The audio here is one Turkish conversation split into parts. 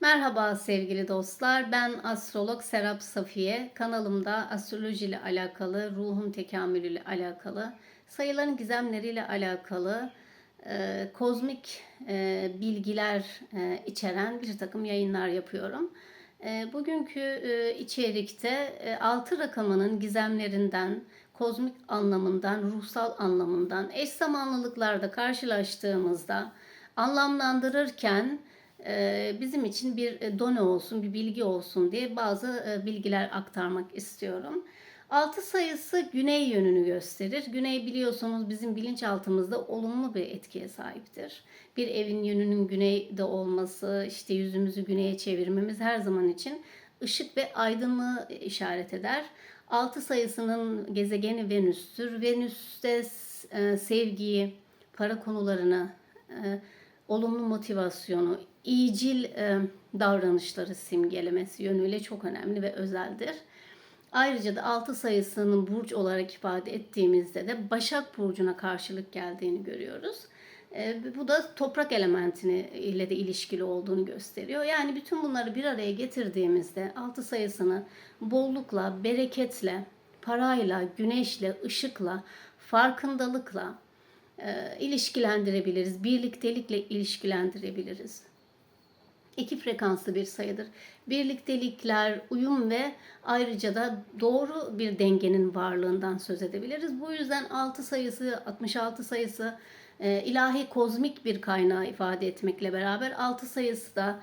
Merhaba sevgili dostlar. Ben astrolog Serap Safiye. Kanalımda astroloji ile alakalı, ruhun tekamülü ile alakalı, sayıların gizemleriyle alakalı e, kozmik e, bilgiler e, içeren bir takım yayınlar yapıyorum. E, bugünkü e, içerikte e, altı rakamının gizemlerinden, kozmik anlamından, ruhsal anlamından, eş zamanlılıklarda karşılaştığımızda anlamlandırırken bizim için bir e, done olsun, bir bilgi olsun diye bazı e, bilgiler aktarmak istiyorum. 6 sayısı güney yönünü gösterir. Güney biliyorsunuz bizim bilinçaltımızda olumlu bir etkiye sahiptir. Bir evin yönünün güneyde olması, işte yüzümüzü güneye çevirmemiz her zaman için ışık ve aydınlığı işaret eder. 6 sayısının gezegeni Venüs'tür. Venüs'te sevgiyi, para konularını, olumlu motivasyonu, iyicil e, davranışları simgelemesi yönüyle çok önemli ve özeldir. Ayrıca da 6 sayısının burç olarak ifade ettiğimizde de Başak Burcu'na karşılık geldiğini görüyoruz. E, bu da toprak elementini ile de ilişkili olduğunu gösteriyor. Yani bütün bunları bir araya getirdiğimizde 6 sayısını bollukla, bereketle, parayla, güneşle, ışıkla, farkındalıkla, e, ilişkilendirebiliriz. Birliktelikle ilişkilendirebiliriz. İki frekanslı bir sayıdır. Birliktelikler, uyum ve ayrıca da doğru bir dengenin varlığından söz edebiliriz. Bu yüzden 6 sayısı, 66 sayısı e, ilahi kozmik bir kaynağı ifade etmekle beraber 6 sayısı da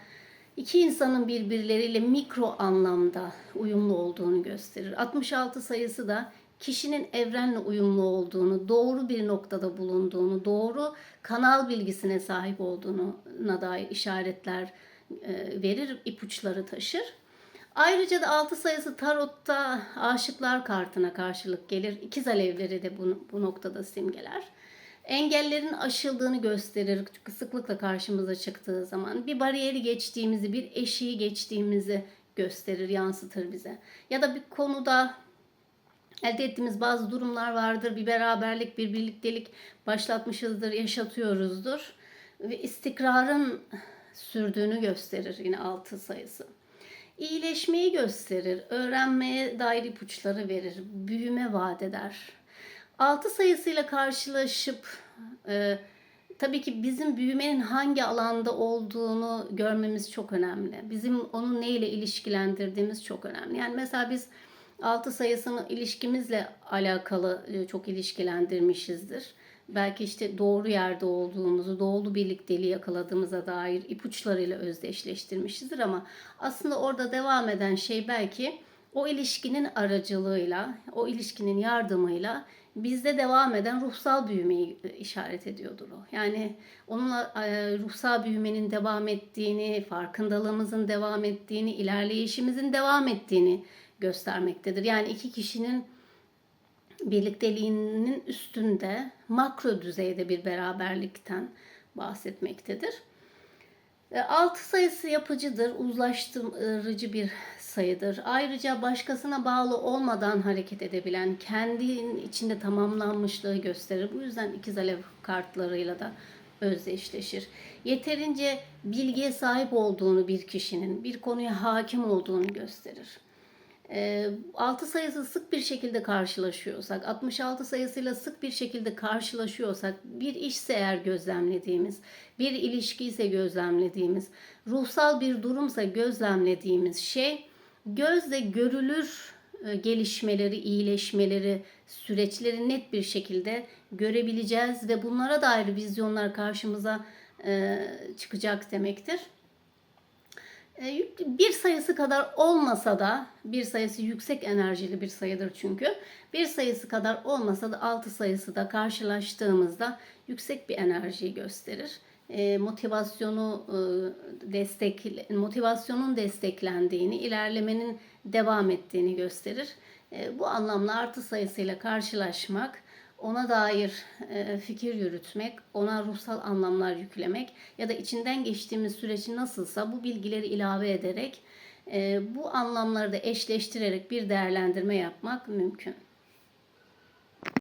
iki insanın birbirleriyle mikro anlamda uyumlu olduğunu gösterir. 66 sayısı da kişinin evrenle uyumlu olduğunu, doğru bir noktada bulunduğunu, doğru kanal bilgisine sahip olduğuna dair işaretler e, verir, ipuçları taşır. Ayrıca da 6 sayısı tarotta aşıklar kartına karşılık gelir. İkiz alevleri de bu, bu noktada simgeler. Engellerin aşıldığını gösterir sıklıkla karşımıza çıktığı zaman. Bir bariyeri geçtiğimizi, bir eşiği geçtiğimizi gösterir, yansıtır bize. Ya da bir konuda elde ettiğimiz bazı durumlar vardır. Bir beraberlik, bir birliktelik başlatmışızdır, yaşatıyoruzdur. Ve istikrarın sürdüğünü gösterir yine altı sayısı. İyileşmeyi gösterir, öğrenmeye dair ipuçları verir, büyüme vaat eder. Altı sayısıyla karşılaşıp e, tabii ki bizim büyümenin hangi alanda olduğunu görmemiz çok önemli. Bizim onu neyle ilişkilendirdiğimiz çok önemli. Yani mesela biz 6 sayısını ilişkimizle alakalı e, çok ilişkilendirmişizdir. Belki işte doğru yerde olduğumuzu, doğru birlikteliği yakaladığımıza dair ipuçlarıyla özdeşleştirmişizdir ama aslında orada devam eden şey belki o ilişkinin aracılığıyla, o ilişkinin yardımıyla bizde devam eden ruhsal büyümeyi e, işaret ediyordur o. Yani onunla e, ruhsal büyümenin devam ettiğini, farkındalığımızın devam ettiğini, ilerleyişimizin devam ettiğini göstermektedir. Yani iki kişinin birlikteliğinin üstünde makro düzeyde bir beraberlikten bahsetmektedir. E, altı sayısı yapıcıdır, uzlaştırıcı bir sayıdır. Ayrıca başkasına bağlı olmadan hareket edebilen, kendinin içinde tamamlanmışlığı gösterir. Bu yüzden ikiz alev kartlarıyla da özdeşleşir. Yeterince bilgiye sahip olduğunu bir kişinin, bir konuya hakim olduğunu gösterir. 6 sayısı sık bir şekilde karşılaşıyorsak, 66 sayısıyla sık bir şekilde karşılaşıyorsak, bir işse eğer gözlemlediğimiz, bir ilişki ise gözlemlediğimiz, ruhsal bir durumsa gözlemlediğimiz şey gözle görülür gelişmeleri, iyileşmeleri, süreçleri net bir şekilde görebileceğiz ve bunlara dair vizyonlar karşımıza çıkacak demektir. E, bir sayısı kadar olmasa da bir sayısı yüksek enerjili bir sayıdır çünkü. Bir sayısı kadar olmasa da altı sayısı da karşılaştığımızda yüksek bir enerjiyi gösterir. E, motivasyonu e, destek motivasyonun desteklendiğini, ilerlemenin devam ettiğini gösterir. bu anlamda artı sayısıyla karşılaşmak ona dair e, fikir yürütmek, ona ruhsal anlamlar yüklemek ya da içinden geçtiğimiz süreci nasılsa bu bilgileri ilave ederek e, bu anlamları da eşleştirerek bir değerlendirme yapmak mümkün.